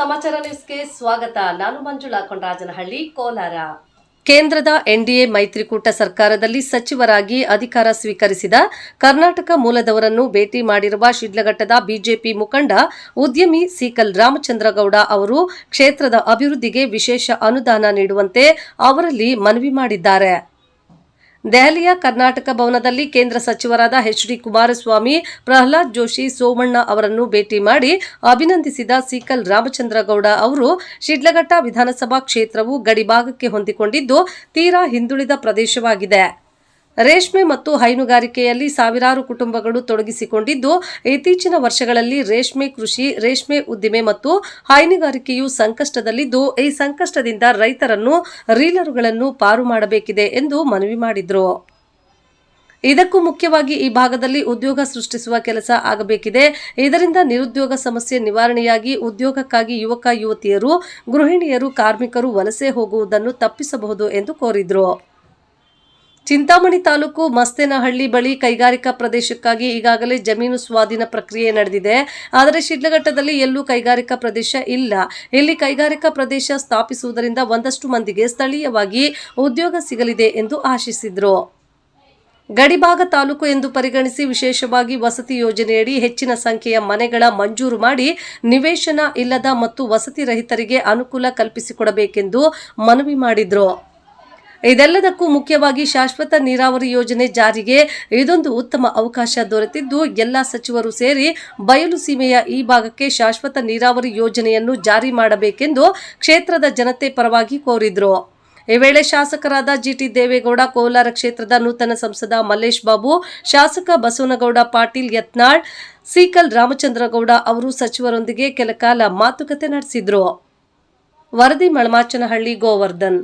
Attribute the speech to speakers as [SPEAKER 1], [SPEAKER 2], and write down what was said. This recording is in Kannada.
[SPEAKER 1] ಸಮಾಚಾರ ನ್ಯೂಸ್ಗೆ ಸ್ವಾಗತ. ನಾನು ಮಂಜುಳಾ ಕೊಂಡರಾಜನಹಳ್ಳಿ, ಕೋಲಾರ. ಕೇಂದ್ರದ ಎನ್ಡಿಎ ಮೈತ್ರಿಕೂಟ ಸರ್ಕಾರದಲ್ಲಿ ಸಚಿವರಾಗಿ ಅಧಿಕಾರ ಸ್ವೀಕರಿಸಿದ ಕರ್ನಾಟಕ ಮೂಲದವರನ್ನು ಭೇಟಿ ಮಾಡಿರುವ ಶಿಡ್ಲಘಟ್ಟದ ಬಿಜೆಪಿ ಮುಖಂಡ ಉದ್ಯಮಿ ಸೀಕಲ್ ರಾಮಚಂದ್ರಗೌಡ ಅವರು ಕ್ಷೇತ್ರದ ಅಭಿವೃದ್ಧಿಗೆ ವಿಶೇಷ ಅನುದಾನ ನೀಡುವಂತೆ ಅವರಲ್ಲಿ ಮನವಿ ಮಾಡಿದ್ದಾರೆ. ದೆಹಲಿಯ ಕರ್ನಾಟಕ ಭವನದಲ್ಲಿ ಕೇಂದ್ರ ಸಚಿವರಾದ ಎಚ್ ಡಿ ಕುಮಾರಸ್ವಾಮಿ, ಪ್ರಹ್ಲಾದ್ ಜೋಶಿ, ಸೋಮಣ್ಣ ಅವರನ್ನು ಭೇಟಿ ಮಾಡಿ ಅಭಿನಂದಿಸಿದ ಸೀಕಲ್ ರಾಮಚಂದ್ರಗೌಡ ಅವರು, ಶಿಡ್ಲಘಟ್ಟ ವಿಧಾನಸಭಾ ಕ್ಷೇತ್ರವು ಗಡಿಭಾಗಕ್ಕೆ ಹೊಂದಿಕೊಂಡಿದ್ದು, ತೀರಾ ಹಿಂದುಳಿದ ಪ್ರದೇಶವಾಗಿದೆ. ರೇಷ್ಮೆ ಮತ್ತು ಹೈನುಗಾರಿಕೆಯಲ್ಲಿ ಸಾವಿರಾರು ಕುಟುಂಬಗಳು ತೊಡಗಿಸಿಕೊಂಡಿದ್ದು, ಇತ್ತೀಚಿನ ವರ್ಷಗಳಲ್ಲಿ ರೇಷ್ಮೆ ಕೃಷಿ, ರೇಷ್ಮೆ ಉದ್ದಿಮೆ ಮತ್ತು ಹೈನುಗಾರಿಕೆಯು ಸಂಕಷ್ಟದಲ್ಲಿದ್ದು, ಈ ಸಂಕಷ್ಟದಿಂದ ರೈತರನ್ನು, ರೀಲರುಗಳನ್ನು ಪಾರು ಮಾಡಬೇಕಿದೆ ಎಂದು ಮನವಿ ಮಾಡಿದರು. ಇದಕ್ಕೂ ಮುಖ್ಯವಾಗಿ ಈ ಭಾಗದಲ್ಲಿ ಉದ್ಯೋಗ ಸೃಷ್ಟಿಸುವ ಕೆಲಸ ಆಗಬೇಕಿದೆ. ಇದರಿಂದ ನಿರುದ್ಯೋಗ ಸಮಸ್ಯೆ ನಿವಾರಣೆಯಾಗಿ ಉದ್ಯೋಗಕ್ಕಾಗಿ ಯುವಕ, ಯುವತಿಯರು, ಗೃಹಿಣಿಯರು, ಕಾರ್ಮಿಕರು ವಲಸೆ ಹೋಗುವುದನ್ನು ತಪ್ಪಿಸಬಹುದು ಎಂದು ಕೋರಿದರು. ಚಿಂತಾಮಣಿ ತಾಲೂಕು ಮಸ್ತೇನಹಳ್ಳಿ ಬಳಿ ಕೈಗಾರಿಕಾ ಪ್ರದೇಶಕ್ಕಾಗಿ ಈಗಾಗಲೇ ಜಮೀನು ಸ್ವಾಧೀನ ಪ್ರಕ್ರಿಯೆ ನಡೆದಿದೆ. ಆದರೆ ಶಿಡ್ಲಘಟ್ಟದಲ್ಲಿ ಎಲ್ಲೂ ಕೈಗಾರಿಕಾ ಪ್ರದೇಶ ಇಲ್ಲ. ಇಲ್ಲಿ ಕೈಗಾರಿಕಾ ಪ್ರದೇಶ ಸ್ಥಾಪಿಸುವುದರಿಂದ ಒಂದಷ್ಟು ಮಂದಿಗೆ ಸ್ಥಳೀಯವಾಗಿ ಉದ್ಯೋಗ ಸಿಗಲಿದೆ ಎಂದು ಆಶಿಸಿದರು. ಗಡಿಭಾಗ ತಾಲೂಕು ಎಂದು ಪರಿಗಣಿಸಿ ವಿಶೇಷವಾಗಿ ವಸತಿ ಯೋಜನೆಯಡಿ ಹೆಚ್ಚಿನ ಸಂಖ್ಯೆಯ ಮನೆಗಳ ಮಂಜೂರು ಮಾಡಿ ನಿವೇಶನ ಇಲ್ಲದ ಮತ್ತು ವಸತಿ ರಹಿತರಿಗೆ ಅನುಕೂಲ ಕಲ್ಪಿಸಿಕೊಡಬೇಕೆಂದು ಮನವಿ ಮಾಡಿದ್ರು. ಇದೆಲ್ಲದಕ್ಕೂ ಮುಖ್ಯವಾಗಿ ಶಾಶ್ವತ ನೀರಾವರಿ ಯೋಜನೆ ಜಾರಿಗೆ ಇದೊಂದು ಉತ್ತಮ ಅವಕಾಶ ದೊರೆತಿದ್ದು, ಎಲ್ಲ ಸಚಿವರು ಸೇರಿ ಬಯಲು ಸೀಮೆಯ ಈ ಭಾಗಕ್ಕೆ ಶಾಶ್ವತ ನೀರಾವರಿ ಯೋಜನೆಯನ್ನು ಜಾರಿ ಮಾಡಬೇಕೆಂದು ಕ್ಷೇತ್ರದ ಜನತೆ ಪರವಾಗಿ ಕೋರಿದ್ರು. ಈ ವೇಳೆ ಶಾಸಕರಾದ ಜಿಟಿ ದೇವೇಗೌಡ, ಕೋಲಾರ ಕ್ಷೇತ್ರದ ನೂತನ ಸಂಸದ ಮಲ್ಲೇಶ್ ಬಾಬು, ಶಾಸಕ ಬಸವನಗೌಡ, ಪಾಟೀಲ್ ಯತ್ನಾಳ್, ಸೀಕಲ್ ರಾಮಚಂದ್ರಗೌಡ ಅವರು ಸಚಿವರೊಂದಿಗೆ ಕೆಲಕಾಲ ಮಾತುಕತೆ ನಡೆಸಿದ್ರು. ವರದಿ ಮಳಮಾಚನಹಳ್ಳಿ ಗೋವರ್ಧನ್.